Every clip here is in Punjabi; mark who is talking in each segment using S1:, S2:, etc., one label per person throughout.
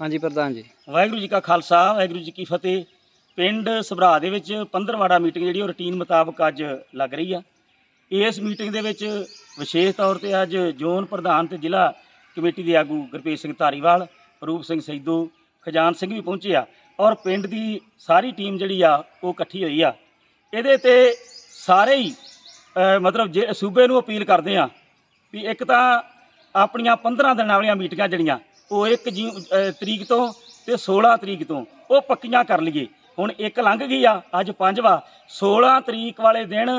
S1: ਹਾਂਜੀ, ਪ੍ਰਧਾਨ ਜੀ।
S2: ਵਾਹਿਗੁਰੂ ਜੀ ਕਾ ਖਾਲਸਾ, ਵਾਹਿਗੁਰੂ ਜੀ ਕੀ ਫਤਿਹ। ਪਿੰਡ ਸਭਰਾ ਦੇ ਵਿੱਚ 15ਵਾੜਾ ਮੀਟਿੰਗ ਜਿਹੜੀ ਉਹ ਰੁਟੀਨ ਮੁਤਾਬਕ ਅੱਜ ਲੱਗ ਰਹੀ ਆ। ਇਸ ਮੀਟਿੰਗ ਦੇ ਵਿੱਚ ਵਿਸ਼ੇਸ਼ ਤੌਰ ਤੇ ਅੱਜ ਜ਼ੋਨ ਪ੍ਰਧਾਨ ਤੇ ਜ਼ਿਲ੍ਹਾ ਕਮੇਟੀ ਦੇ ਆਗੂ ਗੁਰਪ੍ਰੀਤ ਸਿੰਘ ਧਾਰੀਵਾਲ, ਰੂਪ ਸਿੰਘ ਸੈਦੂ, ਖਜਾਨ ਸਿੰਘ ਵੀ ਪਹੁੰਚੇ ਆ ਔਰ ਪਿੰਡ ਦੀ ਸਾਰੀ ਟੀਮ ਜਿਹੜੀ ਆ ਉਹ ਇਕੱਠੀ ਹੋਈ ਆ। ਇਹਦੇ ਤੇ ਸਾਰੇ ਹੀ ਮਤਲਬ ਜੇ ਸੂਬੇ ਨੂੰ ਅਪੀਲ ਕਰਦੇ ਆ ਵੀ ਇੱਕ ਤਾਂ ਆਪਣੀਆਂ 15 ਦਿਨਾਂ ਵਾਲੀਆਂ ਮੀਟਿੰਗਾਂ ਜਿਹੜੀਆਂ ਉਹ 1 ਜੀ ਅ, ਤਰੀਕ ਤੋਂ ਤੇ 16 ਤਰੀਕ ਤੋਂ ਉਹ ਪੱਕੀਆਂ ਕਰ ਲਈਏ। ਹੁਣ ਇੱਕ ਲੰਘ ਗਈ ਆ ਅੱਜ ਪੰਜਵਾ। 16 ਤਰੀਕ ਵਾਲੇ ਦਿਨ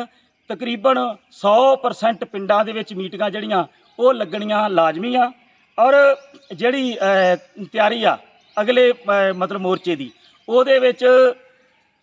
S2: ਤਕਰੀਬਨ 100% ਪਿੰਡਾਂ ਦੇ ਵਿੱਚ ਮੀਟਿੰਗਾਂ ਜਿਹੜੀਆਂ ਉਹ ਲੱਗਣੀਆਂ ਲਾਜ਼ਮੀ ਆ। ਔਰ ਜਿਹੜੀ ਅ, ਤਿਆਰੀ ਆ ਅਗਲੇ ਅ, ਮਤਲਬ ਮੋਰਚੇ ਦੀ ਉਹਦੇ ਵਿੱਚ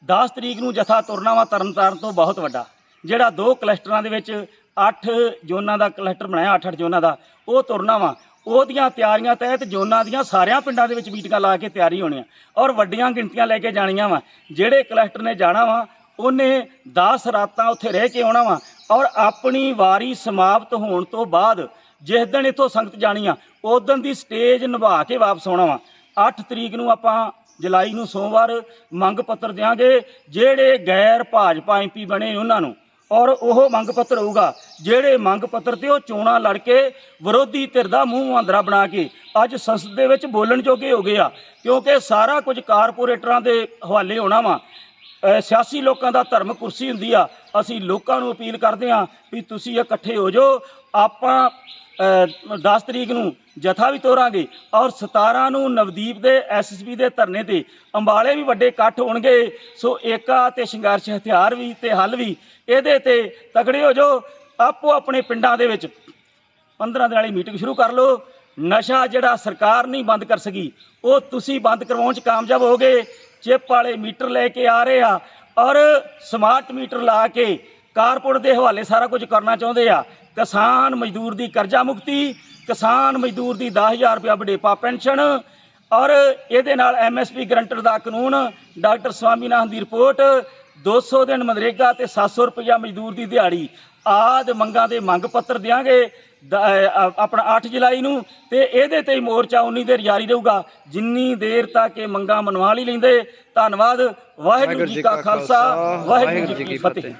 S2: 10 ਤਰੀਕ ਨੂੰ ਜਥਾ ਤੁਰਨਾ ਵਾ ਤਰਨਤਾਰਨ ਤੋਂ ਬਹੁਤ ਵੱਡਾ। ਜਿਹੜਾ ਦੋ ਕਲਸਟਰਾਂ ਦੇ ਵਿੱਚ 8 ਜ਼ੋਨਾਂ ਦਾ ਕਲਸਟਰ ਬਣਾਇਆ 8-8 ਜ਼ੋਨਾਂ ਦਾ, ਉਹ ਤੁਰਨਾ ਵਾ। ਉਹਦੀਆਂ ਤਿਆਰੀਆਂ ਤਹਿਤ ਜ਼ੋਨਾਂ ਦੀਆਂ ਸਾਰਿਆਂ ਪਿੰਡਾਂ ਦੇ ਵਿੱਚ ਮੀਟਿੰਗਾਂ ਲਾ ਕੇ ਤਿਆਰੀ ਹੋਣੀ ਆ ਔਰ ਵੱਡੀਆਂ ਗਿਣਤੀਆਂ ਲੈ ਕੇ ਜਾਣੀਆਂ ਵਾ। ਜਿਹੜੇ ਕਲਸਟਰ ਨੇ ਜਾਣਾ ਵਾ, ਉਹਨੇ 10 ਰਾਤਾਂ ਉੱਥੇ ਰਹਿ ਕੇ ਆਉਣਾ ਵਾ। ਔਰ ਆਪਣੀ ਵਾਰੀ ਸਮਾਪਤ ਹੋਣ ਤੋਂ ਬਾਅਦ ਜਿਸ ਦਿਨ ਇਥੋਂ ਸੰਗਤ ਜਾਣੀ ਆ, ਉਸ ਦਿਨ ਦੀ ਸਟੇਜ ਨਿਭਾ ਕੇ ਵਾਪਸ ਆਉਣਾ ਵਾ। 8 ਤਰੀਕ ਨੂੰ ਆਪਾਂ ਜੁਲਾਈ ਨੂੰ ਸੋਮਵਾਰ ਮੰਗ ਪੱਤਰ ਦਿਆਂਗੇ। ਜਿਹੜੇ ਗੈਰ ਭਾਜਪਾ ਐਮਪੀ ਬਣੇ ਉਹਨਾਂ ਨੂੰ। ਔਰ ਉਹ ਮੰਗ ਪੱਤਰ ਹੋਊਗਾ। ਜਿਹੜੇ ਮੰਗ ਪੱਤਰ ਤੇ ਉਹ ਚੋਣਾਂ ਲੜ ਕੇ ਵਿਰੋਧੀ ਧਿਰ ਦਾ ਮੂੰਹ ਆਂਦਰਾ ਬਣਾ ਕੇ ਅੱਜ ਸੰਸਦ ਦੇ ਵਿੱਚ ਬੋਲਣ ਜੋਗੇ ਹੋ ਗਏ ਆ, ਕਿਉਂਕਿ ਸਾਰਾ ਕੁਝ ਕਾਰਪੋਰੇਟਰਾਂ ਦੇ ਹਵਾਲੇ ਹੋਣਾ ਵਾ। ਸਿਆਸੀ ਲੋਕਾਂ ਦਾ ਧਰਮ ਕੁਰਸੀ ਹੁੰਦੀ ਆ ਅਸੀਂ ਲੋਕਾਂ ਨੂੰ ਅਪੀਲ ਕਰਦੇ ਆ ਵੀ ਤੁਸੀਂ ਇਕੱਠੇ ਹੋ ਜਾਓ ਆਪਾਂ ਅ, 10 ਤਰੀਕ ਨੂੰ ਜਥਾ ਵੀ ਤੋਰਾਂਗੇ ਔਰ 17 ਨੂੰ ਨਵਦੀਪ ਦੇ ਐਸਐਸਪੀ ਦੇ ਧਰਨੇ ਤੇ ਅੰਬਾਲੇ ਵੀ ਵੱਡੇ ਇਕੱਠ ਹੋਣਗੇ ਸੋ ਏਕਾ ਤੇ ਸੰਘਰਸ਼ ਹਥਿਆਰ ਵੀ ਤੇ ਹੱਲ ਵੀ ਇਹਦੇ ਤੇ ਤਗੜੇ ਹੋ ਜਾਓ ਆਪੋ ਆਪਣੇ ਪਿੰਡਾਂ ਦੇ ਵਿੱਚ 15 ਦਿਨ ਵਾਲੀ ਮੀਟਿੰਗ ਸ਼ੁਰੂ ਕਰ ਲਓ ਨਸ਼ਾ ਜਿਹੜਾ ਸਰਕਾਰ ਨਹੀਂ ਬੰਦ ਕਰ ਸਕੀ ਉਹ ਤੁਸੀਂ ਬੰਦ ਕਰਵਾਉਣ 'ਚ ਕਾਮਯਾਬ ਹੋਗੇ ਚਿੱਪ ਵਾਲੇ ਮੀਟਰ ਲੈ ਕੇ ਆ ਰਹੇ ਆ ਔਰ ਸਮਾਰਟ ਮੀਟਰ ਲਾ ਕੇ ਕਾਰਪੋਰੇਟ ਦੇ ਹਵਾਲੇ ਸਾਰਾ ਕੁਝ ਕਰਨਾ ਚਾਹੁੰਦੇ ਆ। ਕਿਸਾਨ ਮਜ਼ਦੂਰ ਦੀ ਕਰਜ਼ਾ ਮੁਕਤੀ, ਕਿਸਾਨ ਮਜ਼ਦੂਰ ਦੀ 10000 ਰੁਪਇਆ ਵਡੇਪਾ ਪੈਨਸ਼ਨ ਔਰ ਇਹਦੇ ਨਾਲ ਐਮਐਸਪੀ ਗਰੰਟਰ ਦਾ ਕਾਨੂੰਨ, ਡਾਕਟਰ ਸਵਾਮੀਨਾਥਨ ਦੀ ਰਿਪੋਰਟ 200 ਦਿਨ ਮਨਰੇਗਾ ਤੇ 700 ਰੁਪਇਆ ਮਜ਼ਦੂਰ ਦੀ ਦਿਹਾੜੀ। ਆਦ ਮੰਗਾਂ ਦੇ ਮੰਗ ਪੱਤਰ ਦਿਆਂਗੇ ਆਪਣਾ 8 ਜੁਲਾਈ ਨੂੰ ਤੇ ਇਹਦੇ ਤੇ ਹੀ ਮੋਰਚਾ ਉਨੀ ਦੇਰ ਜਾਰੀ ਰਹੂਗਾ। ਜਿੰਨੀ ਦੇਰ ਤੱਕ ਇਹ ਮੰਗਾਂ ਮਨਵਾ ਲਈ ਲੈਂਦੇ ਧੰਨਵਾਦ। ਵਾਹਿਗੁਰੂ ਜੀ ਕਾ ਖਾਲਸਾ ਵਾਹਿਗੁਰੂ ਜੀ ਕੀ ਫਤਿਹ।